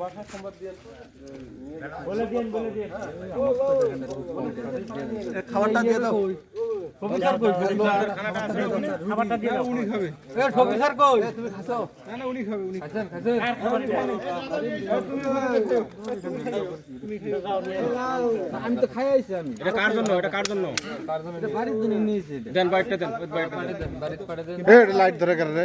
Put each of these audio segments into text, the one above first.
বাসার সংবাদ দিয়ে বলে দিন বলে দিন খাবারটা দিয়ে দাও। খাবারটা দিয়ে দাও। উনি খাবে এ প্রফেসর কই? তুমি খাসো না না উনি খাবে উনি খাবেন খাবেন আমি তো খাই আইছি আমি। এটা কার জন্য? এটা কার জন্য? এটা বাড়ির জন্য নিয়েছি দেন বাইকটা দেন ওই দেন। বাড়িতে পাঠাতে দেন। এ লাইট ধরে করে রে?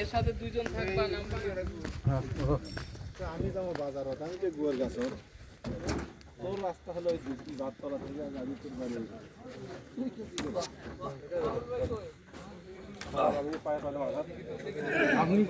এর সাথে দুইজন থাকবা আমি যাব বাজারত আমি তো গুয়ার গাছর। তোর রাস্তা হলো ওই বাদতলা থেকে গাড়ি তোর বাড়ি। আমি পায়ে পালে আঘাত আপনি